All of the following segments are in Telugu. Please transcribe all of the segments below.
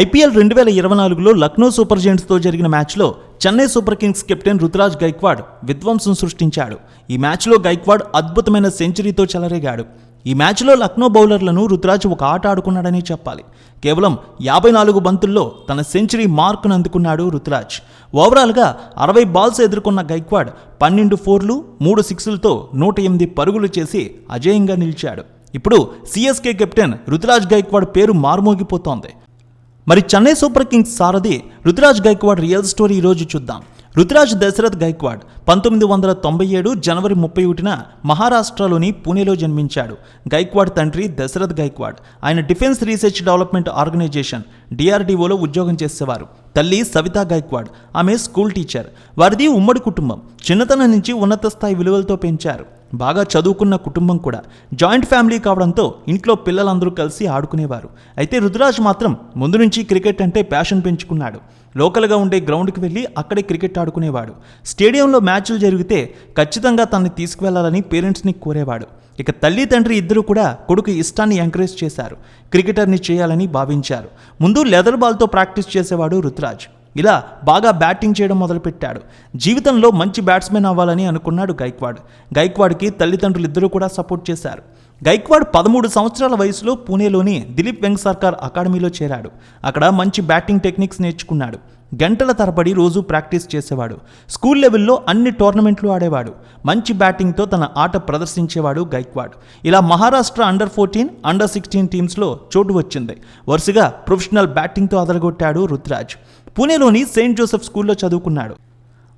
ఐపీఎల్ రెండు వేల ఇరవై నాలుగులో లక్నో సూపర్ జెయింట్స్తో జరిగిన మ్యాచ్లో Chennai super kings captain Ruturaj Gaikwad విధ్వంసం సృష్టించాడు. ఈ మ్యాచ్లో గైక్వాడ్ అద్భుతమైన సెంచరీతో చెలరేగాడు. ఈ మ్యాచ్లో లక్నో బౌలర్లను రుతురాజ్ ఒక ఆట ఆడుకున్నాడని చెప్పాలి. కేవలం యాభై నాలుగు బంతుల్లో తన సెంచరీ మార్కును అందుకున్నాడు రుతురాజ్. ఓవరాల్గా అరవై బాల్స్ ఎదుర్కొన్న గైక్వాడ్ పన్నెండు ఫోర్లు మూడు సిక్స్లతో నూట ఎనిమిది పరుగులు చేసి అజేయంగా నిలిచాడు. ఇప్పుడు సిఎస్కే కెప్టెన్ రుతురాజ్ గైక్వాడ్ పేరు మారుమోగిపోతోంది. మరి చెన్నై సూపర్ కింగ్స్ సారథి రుతురాజ్ గైక్వాడ్ రియల్ స్టోరీ ఈరోజు చూద్దాం. రుతురాజ్ దశరథ్ గైక్వాడ్ పంతొమ్మిది వందల తొంభై ఏడు జనవరి ముప్పై ఒకటిన మహారాష్ట్రలోని పూణేలో జన్మించాడు. గైక్వాడ్ తండ్రి దశరథ్ గైక్వాడ్. ఆయన డిఫెన్స్ రీసెర్చ్ డెవలప్మెంట్ ఆర్గనైజేషన్ డిఆర్డీఓలో ఉద్యోగం చేసేవారు. తల్లి సవితా గైక్వాడ్ ఆమె స్కూల్ టీచర్. వారిది ఉమ్మడి కుటుంబం. చిన్నతనం నుంచి ఉన్నత స్థాయి విలువలతో పెంచారు. బాగా చదువుకున్న కుటుంబం కూడా. జాయింట్ ఫ్యామిలీ కావడంతో ఇంట్లో పిల్లలందరూ కలిసి ఆడుకునేవారు. అయితే రుతురాజ్ మాత్రం ముందు నుంచి క్రికెట్ అంటే ప్యాషన్ పెంచుకున్నాడు. లోకల్గా ఉండే గ్రౌండ్కి వెళ్ళి అక్కడే క్రికెట్ ఆడుకునేవాడు. స్టేడియంలో మ్యాచ్లు జరిగితే ఖచ్చితంగా తనని తీసుకువెళ్ళాలని పేరెంట్స్ని కోరేవాడు. ఇక తల్లి తండ్రి ఇద్దరు కూడా కొడుకు ఇష్టాన్ని ఎంకరేజ్ చేశారు. క్రికెటర్ని చేయాలని భావించారు. ముందు లెదర్ బాల్తో ప్రాక్టీస్ చేసేవాడు రుతురాజ్. ఇలా బాగా బ్యాటింగ్ చేయడం మొదలుపెట్టాడు. జీవితంలో మంచి బ్యాట్స్మెన్ అవ్వాలని అనుకున్నాడు గైక్వాడ్. గైక్వాడ్కి తల్లిదండ్రులు ఇద్దరూ కూడా సపోర్ట్ చేశారు. గైక్వాడ్ పదమూడు సంవత్సరాల వయసులో పూణేలోని దిలీప్ వెంగ్ సర్కార్ అకాడమీలో చేరాడు. అక్కడ మంచి బ్యాటింగ్ టెక్నిక్స్ నేర్చుకున్నాడు. గంటల తరబడి రోజు ప్రాక్టీస్ చేసేవాడు. స్కూల్ లెవెల్లో అన్ని టోర్నమెంట్లు ఆడేవాడు. మంచి బ్యాటింగ్తో తన ఆట ప్రదర్శించేవాడు గైక్వాడ్. ఇలా Maharashtra under fourteen under sixteen టీమ్స్లో చోటు వచ్చింది. వరుసగా ప్రొఫెషనల్ బ్యాటింగ్తో అదరగొట్టాడు రుతురాజ్. పూణేలోని సెయింట్ జోసెఫ్ స్కూల్లో చదువుకున్నాడు.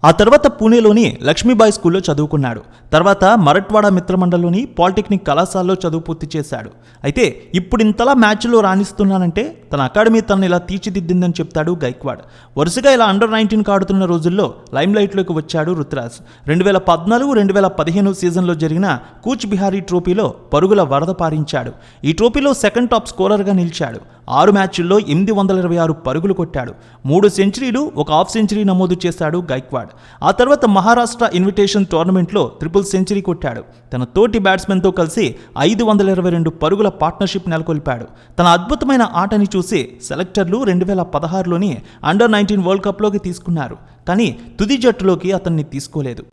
ఆ తర్వాత పూణేలోని లక్ష్మీబాయి స్కూల్లో చదువుకున్నాడు. తర్వాత మరట్వాడ మిత్రమండలిలోని పాలిటెక్నిక్ కళాశాలలో చదువు పూర్తి చేశాడు. అయితే ఇప్పుడు ఇంతలా మ్యాచ్లో రాణిస్తున్నానంటే తన అకాడమీ తనను ఇలా తీర్చిదిద్దిందని చెప్తాడు గైక్వాడ్. వరుసగా ఇలా అండర్ నైన్టీన్కి ఆడుతున్న రోజుల్లో లైమ్లైట్లోకి వచ్చాడు రుతురాజ్. రెండు వేల పద్నాలుగు రెండు వేల పదిహేను సీజన్లో జరిగిన కూచ్ బిహారీ ట్రోఫీలో పరుగుల వరద పారించాడు. ఈ ట్రోఫీలో సెకండ్ టాప్ స్కోరర్గా నిలిచాడు. ఆరు మ్యాచ్ల్లో ఎనిమిది వందల ఇరవై ఆరు పరుగులు కొట్టాడు. మూడు సెంచరీలు ఒక హాఫ్ సెంచరీ నమోదు చేశాడు గైక్వాడ్. ఆ తర్వాత మహారాష్ట్ర ఇన్విటేషన్ టోర్నమెంట్లో ట్రిపుల్ సెంచరీ కొట్టాడు. తన తోటి బ్యాట్స్మెన్తో కలిసి ఐదు వందల ఇరవై రెండు పరుగుల పార్ట్నర్షిప్ నెలకొల్పాడు. తన అద్భుతమైన ఆటని చూసి సెలెక్టర్లు రెండు వేల పదహారులోని అండర్ నైన్టీన్ వరల్డ్ కప్లోకి తీసుకున్నారు. కానీ తుది జట్టులోకి అతన్ని తీసుకోలేదు.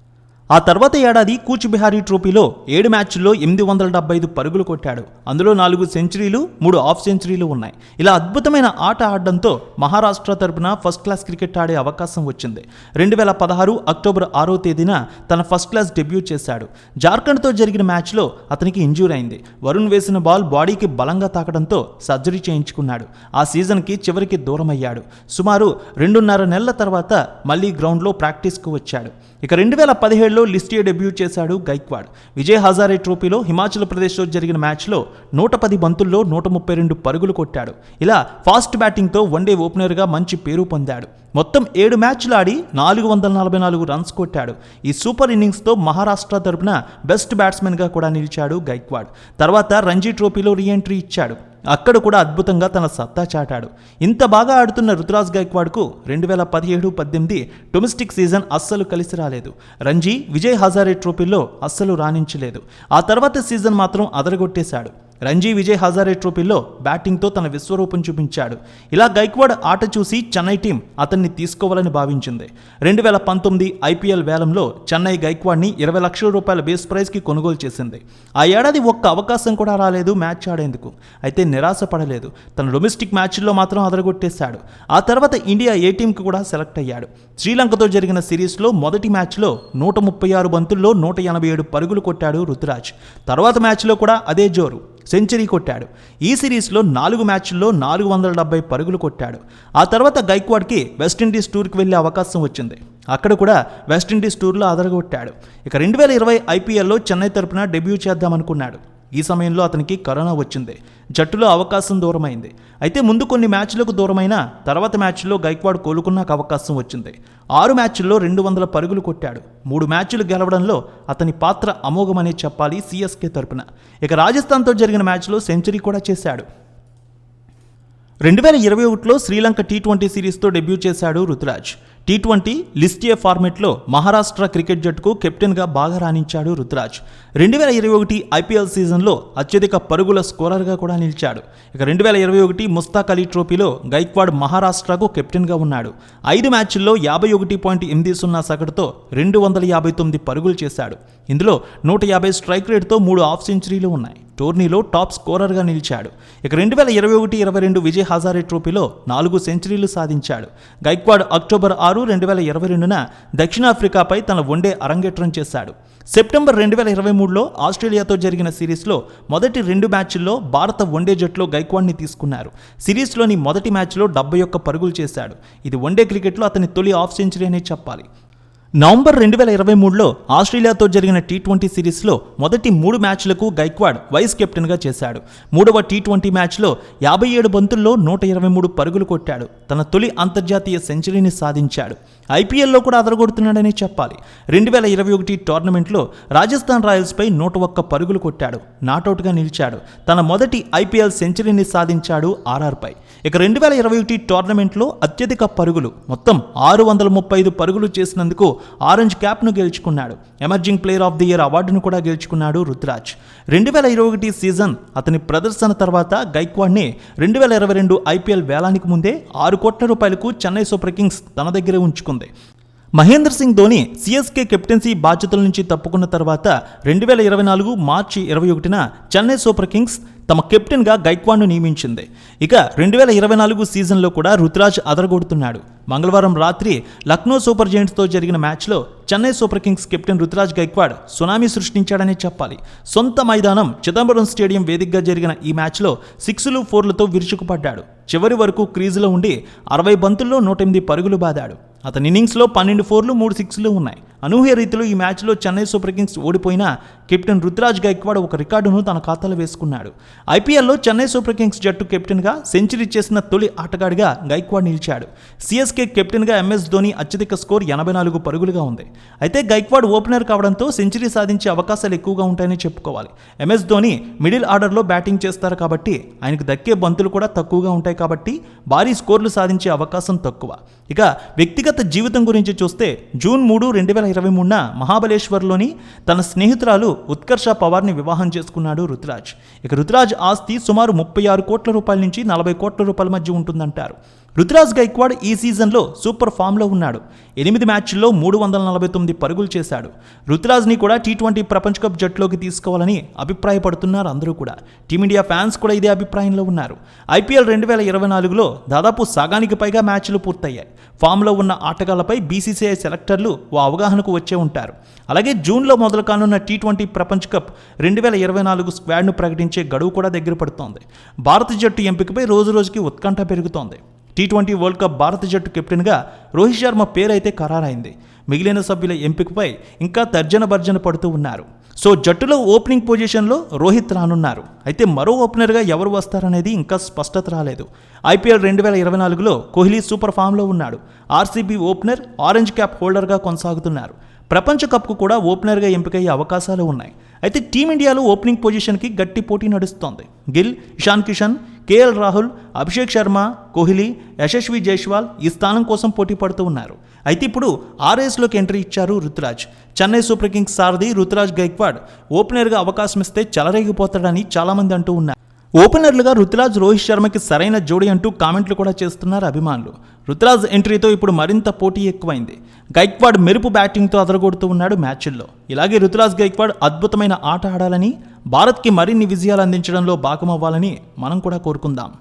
ఆ తర్వాత ఏడాది కూచిబిహారీ ట్రోఫీలో ఏడు మ్యాచ్ల్లో ఎనిమిది వందల డెబ్బై ఐదు పరుగులు కొట్టాడు. అందులో నాలుగు సెంచరీలు మూడు హాఫ్ సెంచరీలు ఉన్నాయి. ఇలా అద్భుతమైన ఆట ఆడడంతో మహారాష్ట్ర తరపున ఫస్ట్ క్లాస్ క్రికెట్ ఆడే అవకాశం వచ్చింది. రెండు వేల పదహారు అక్టోబర్ ఆరో తేదీన తన ఫస్ట్ క్లాస్ డెబ్యూ చేశాడు. జార్ఖండ్తో జరిగిన మ్యాచ్లో అతనికి ఇంజూర్ అయింది. వరుణ్ వేసిన బాల్ బాడీకి బలంగా తాకడంతో సర్జరీ చేయించుకున్నాడు. ఆ సీజన్కి చివరికి దూరమయ్యాడు. సుమారు రెండున్నర నెలల తర్వాత మళ్ళీ గ్రౌండ్లో ప్రాక్టీస్కు వచ్చాడు. ఇక రెండు వేల పదిహేడులో లిస్టియా డెబ్యూ చేశాడు గైక్వాడ్. విజయ్ హజారే ట్రోఫీలో హిమాచల్ ప్రదేశ్లో జరిగిన మ్యాచ్లో నూట పది బంతుల్లో నూట ముప్పై రెండు పరుగులు కొట్టాడు. ఇలా ఫాస్ట్ బ్యాటింగ్తో వన్డే ఓపెనర్గా మంచి పేరు పొందాడు. మొత్తం ఏడు మ్యాచ్లు ఆడి నాలుగు వందల నలభై నాలుగు రన్స్ కొట్టాడు. ఈ సూపర్ ఇన్నింగ్స్తో మహారాష్ట్ర తరపున బెస్ట్ బ్యాట్స్మెన్గా కూడా నిలిచాడు గైక్వాడ్. తర్వాత రంజీ ట్రోఫీలో రీఎంట్రీ ఇచ్చాడు. అక్కడ కూడా అద్భుతంగా తన సత్తా చాటాడు. ఇంత బాగా ఆడుతున్న రుతురాజ్ గైక్వాడ్కు రెండు వేల పదిహేడు పద్దెనిమిది డొమెస్టిక్ సీజన్ అస్సలు కలిసి రాలేదు. రంజీ విజయ్ హజారే ట్రోఫీలో అస్సలు రాణించలేదు. ఆ తర్వాత సీజన్ మాత్రం అదరగొట్టేశాడు. రంజీ విజయ్ హజారే ట్రోఫీలో బ్యాటింగ్తో తన విశ్వరూపం చూపించాడు. ఇలా గైక్వాడ్ ఆట చూసి చెన్నై టీం అతన్ని తీసుకోవాలని భావించింది. రెండు వేల పంతొమ్మిది ఐపీఎల్ వేలంలో చెన్నై గైక్వాడ్ని ఇరవై లక్షల రూపాయల బేస్ ప్రైజ్కి కొనుగోలు చేసింది. ఆ ఏడాది ఒక్క అవకాశం కూడా రాలేదు మ్యాచ్ ఆడేందుకు. అయితే నిరాశ పడలేదు. తన డొమెస్టిక్ మ్యాచ్ల్లో మాత్రం అదరగొట్టేశాడు. ఆ తర్వాత ఇండియా ఏ టీంకి కూడా సెలెక్ట్ అయ్యాడు. శ్రీలంకతో జరిగిన సిరీస్లో మొదటి మ్యాచ్లో నూట ముప్పై ఆరు బంతుల్లో నూట ఎనభై ఏడు పరుగులు కొట్టాడు రుతురాజ్. తర్వాత మ్యాచ్లో కూడా అదే జోరు. సెంచరీ కొట్టాడు. ఈ సిరీస్లో నాలుగు మ్యాచ్ల్లో నాలుగు వందల డెబ్బై పరుగులు కొట్టాడు. ఆ తర్వాత గైక్వాడ్కి వెస్టిండీస్ టూర్కి వెళ్ళే అవకాశం వచ్చింది. అక్కడ కూడా వెస్టిండీస్ టూర్లో అదరగొట్టాడు. ఇక రెండు వేల ఇరవై ఐపీఎల్లో చెన్నై తరపున డెబ్యూ చేద్దామనుకున్నాడు. ఈ సమయంలో అతనికి కరోనా వచ్చింది. జట్టులో అవకాశం దూరమైంది. అయితే ముందు కొన్ని మ్యాచ్లకు దూరమైన తర్వాత మ్యాచ్లో గైక్వాడ్ కోలుకున్నాక అవకాశం వచ్చింది. ఆరు మ్యాచ్ల్లో రెండు వందల పరుగులు కొట్టాడు. మూడు మ్యాచ్లు గెలవడంలో అతని పాత్ర అమోఘమనే చెప్పాలి సిఎస్కే తరపున. ఇక రాజస్థాన్తో జరిగిన మ్యాచ్లో సెంచరీ కూడా చేశాడు. రెండు వేల ఇరవై ఒకటిలో శ్రీలంక టీ ట్వంటీ సిరీస్తో డెబ్యూ చేశాడు రుతురాజ్ టీ ట్వంటీ లిస్టియే ఫార్మెట్లో మహారాష్ట్ర క్రికెట్ జట్టుకు కెప్టెన్గా బాగా రాణించాడు రుతురాజ్ రెండు వేల ఇరవై ఒకటి ఐపీఎల్ సీజన్లో అత్యధిక పరుగుల స్కోరర్గా కూడా నిలిచాడు. ఇక రెండు వేల ఇరవై ఒకటి ముస్తాక్ అలీ ట్రోఫీలో గైక్వాడ్ మహారాష్ట్రకు కెప్టెన్గా ఉన్నాడు. ఐదు మ్యాచ్ల్లో యాభై ఒకటి పాయింట్ ఎనిమిది సున్నా సగటుతో రెండు వందల యాభై తొమ్మిది పరుగులు చేశాడు. ఇందులో నూట యాభై స్ట్రైక్ రేట్తో మూడు హాఫ్ సెంచరీలు ఉన్నాయి. టోర్నీలో టాప్ స్కోరర్గా నిలిచాడు. ఇక రెండు వేల ఇరవై ఒకటి ఇరవై రెండు విజయ్ హజారే ట్రోఫీలో నాలుగు సెంచరీలు సాధించాడు. గైక్వాడ్ అక్టోబర్ ఆరు రెండు వేల ఇరవై రెండున దక్షిణాఫ్రికాపై తన వన్డే అరంగేట్రం చేశాడు. సెప్టెంబర్ రెండు వేల ఇరవై మూడులో ఆస్ట్రేలియాతో జరిగిన సిరీస్లో మొదటి రెండు మ్యాచ్ల్లో భారత వన్డే జట్టులో గైక్వాడ్ని తీసుకున్నారు. సిరీస్లోని మొదటి మ్యాచ్లో డెబ్బై ఒక్క పరుగులు చేశాడు. ఇది వన్డే క్రికెట్లో అతని తొలి హాఫ్ సెంచరీ అనే చెప్పాలి. నవంబర్ రెండు వేల ఇరవై మూడులో ఆస్ట్రేలియాతో జరిగిన టీ ట్వంటీ సిరీస్లో మొదటి మూడు మ్యాచ్లకు గైక్వాడ్ వైస్ కెప్టెన్గా చేశాడు. మూడవ టీ ట్వంటీ మ్యాచ్లో యాభై ఏడు బంతుల్లో నూట ఇరవై మూడు పరుగులు కొట్టాడు. తన తొలి అంతర్జాతీయ సెంచరీని సాధించాడు. ఐపీఎల్లో కూడా అదరగొడుతున్నాడని చెప్పాలి. రెండు వేల ఇరవై ఒకటి టోర్నమెంట్లో రాజస్థాన్ రాయల్స్పై నూట ఒక్క పరుగులు కొట్టాడు. నాటౌట్గా నిలిచాడు. తన మొదటి ఐపీఎల్ సెంచరీని సాధించాడు ఆర్ఆర్పై. ఇక రెండు వేల ఇరవై ఒకటి టోర్నమెంట్లో అత్యధిక పరుగులు మొత్తం ఆరు వందల ముప్పై ఐదు పరుగులు చేసినందుకు ఆరెంజ్ క్యాప్ను గెలుచుకున్నాడు. Emerging player of the year అవార్డును కూడా గెలుచుకున్నాడు రుతురాజ్. రెండు వేల ఇరవై ఒకటి సీజన్ అతని ప్రదర్శన తర్వాత గైక్వాడ్ని రెండు వేల ఇరవై రెండు ఐపీఎల్ వేలానికి ముందే ఆరు కోట్ల రూపాయలకు చెన్నై సూపర్ కింగ్స్ తన దగ్గరే ఉంచుకుంది. మహేంద్ర సింగ్ ధోని సిఎస్కే కెప్టెన్సీ బాధ్యతల నుంచి తప్పుకున్న తర్వాత రెండు వేల ఇరవై నాలుగు మార్చి ఇరవై ఒకటిన చెన్నై సూపర్ కింగ్స్ తమ కెప్టెన్గా గైక్వాడ్ను నియమించింది. ఇక రెండు వేల ఇరవై నాలుగు సీజన్లో కూడా రుతురాజ్ అదరగొడుతున్నాడు. మంగళవారం రాత్రి లక్నో సూపర్ జైంట్స్తో జరిగిన మ్యాచ్లో Chennai super kings captain Ruturaj Gaikwad tsunami సృష్టించాడనే చెప్పాలి. సొంత మైదానం చిదంబరం స్టేడియం వేదికగా జరిగిన ఈ మ్యాచ్లో సిక్స్లు ఫోర్లతో విరుచుకుపడ్డాడు. చివరి వరకు క్రీజులో ఉండి అరవై బంతుల్లో నూట ఎనిమిది పరుగులు బాదాడు. అతని ఇన్నింగ్స్లో పన్నెండు ఫోర్లు మూడు సిక్స్లు ఉన్నాయి. అనూహ్య రీతిలో ఈ మ్యాచ్లో చెన్నై సూపర్ కింగ్స్ ఓడిపోయినా కెప్టెన్ రుతురాజ్ గైక్వాడ్ ఒక రికార్డును తన ఖాతాలో వేసుకున్నాడు. ఐపీఎల్లో చెన్నై సూపర్ కింగ్స్ జట్టు కెప్టెన్గా సెంచరీ చేసిన తొలి ఆటగాడిగా గైక్వాడ్ నిలిచాడు. సిఎస్కే కెప్టెన్గా ఎంఎస్ ధోని అత్యధిక స్కోర్ ఎనభై నాలుగు పరుగులుగా ఉంది. అయితే గైక్వాడ్ ఓపెనర్ కావడంతో సెంచరీ సాధించే అవకాశాలు ఎక్కువగా ఉంటాయని చెప్పుకోవాలి. ఎంఎస్ ధోని మిడిల్ ఆర్డర్లో బ్యాటింగ్ చేస్తారు కాబట్టి ఆయనకు దక్కే బంతులు కూడా తక్కువగా ఉంటాయి కాబట్టి భారీ స్కోర్లు సాధించే అవకాశం తక్కువ. ఇక వ్యక్తిగత జీవితం గురించి చూస్తే జూన్ మూడు రెండు వేల ఇరవై మూడున మహాబలేశ్వర్లోని తన స్నేహితురాలు ఉత్కర్ష పవార్ని వివాహం చేసుకున్నాడు రుతురాజ్. ఇక రుతురాజ్ ఆస్తి సుమారు ముప్పై ఆరు కోట్ల రూపాయల నుంచి నలభై కోట్ల రూపాయల మధ్య ఉంటుందంటారు. రుతురాజ్ గైక్వాడ్ ఈ సీజన్లో సూపర్ ఫామ్లో ఉన్నాడు. ఎనిమిది మ్యాచ్ల్లో మూడు వందల నలభై తొమ్మిది పరుగులు చేశాడు. రుతురాజ్ని కూడా టీ ట్వంటీ ప్రపంచ కప్ జట్టులోకి తీసుకోవాలని అభిప్రాయపడుతున్నారు అందరూ కూడా. టీమిండియా ఫ్యాన్స్ కూడా ఇదే అభిప్రాయంలో ఉన్నారు. ఐపీఎల్ రెండు వేల ఇరవై నాలుగులో దాదాపు సగానికి పైగా మ్యాచ్లు పూర్తయ్యాయి. ఫామ్లో ఉన్న ఆటగాళ్ళపై బీసీసీఐ సెలెక్టర్లు ఓ అవగాహనకు వచ్చే ఉంటారు. అలాగే జూన్లో మొదలు కానున్న టీ ట్వంటీ ప్రపంచ కప్ రెండు వేల ఇరవై నాలుగు స్క్వాడ్ను ప్రకటించే గడువు కూడా దగ్గర పడుతోంది. భారత జట్టు ఎంపికపై రోజు రోజుకి ఉత్కంఠ పెరుగుతోంది. టీ ట్వంటీ వరల్డ్ కప్ భారత జట్టు కెప్టెన్గా రోహిత్ శర్మ పేరైతే ఖరారైంది. మిగిలిన సభ్యుల ఎంపికపై ఇంకా తర్జన భర్జన పడుతూ ఉన్నారు. సో జట్టులో ఓపెనింగ్ పొజిషన్లో రోహిత్ రానున్నారు. అయితే మరో ఓపెనర్గా ఎవరు వస్తారనేది ఇంకా స్పష్టత రాలేదు. ఐపీఎల్ రెండు వేల ఇరవై నాలుగులో కోహ్లీ సూపర్ ఫామ్లో ఉన్నాడు. ఆర్సీబీ ఓపెనర్ ఆరెంజ్ క్యాప్ హోల్డర్గా కొనసాగుతున్నారు. ప్రపంచ కప్కు కూడా ఓపెనర్గా ఎంపికయ్యే అవకాశాలు ఉన్నాయి. అయితే టీమిండియాలో ఓపెనింగ్ పొజిషన్కి గట్టి పోటీ నడుస్తోంది. గిల్ ఇషాన్ కిషన్ కేఎల్ రాహుల్ అభిషేక్ శర్మ కోహ్లీ యశస్వి జైస్వాల్ ఈ స్థానం కోసం పోటీ పడుతూ ఉన్నారు. అయితే ఇప్పుడు ఆ రేస్లోకి ఎంట్రీ ఇచ్చారు రుతురాజ్. చెన్నై సూపర్ కింగ్స్ సారథి రుతురాజ్ గైక్వాడ్ ఓపెనర్గా అవకాశం ఇస్తే చెలరేగిపోతాడని చాలామంది అంటూ ఉన్నారు. ఓపెనర్లుగా రుతురాజ్ రోహిత్ శర్మకి సరైన జోడి అంటూ కామెంట్లు కూడా చేస్తున్నారు అభిమానులు. రుతురాజ్ ఎంట్రీతో ఇప్పుడు మరింత పోటీ ఎక్కువైంది. గైక్వాడ్ మెరుపు బ్యాటింగ్తో అదరగొడుతూ ఉన్నాడు మ్యాచ్ల్లో. ఇలాగే రుతురాజ్ గైక్వాడ్ అద్భుతమైన ఆట ఆడాలని భారత్కి మరిన్ని విజయాలు అందించడంలో భాగమవ్వాలని మనం కూడా కోరుకుందాం.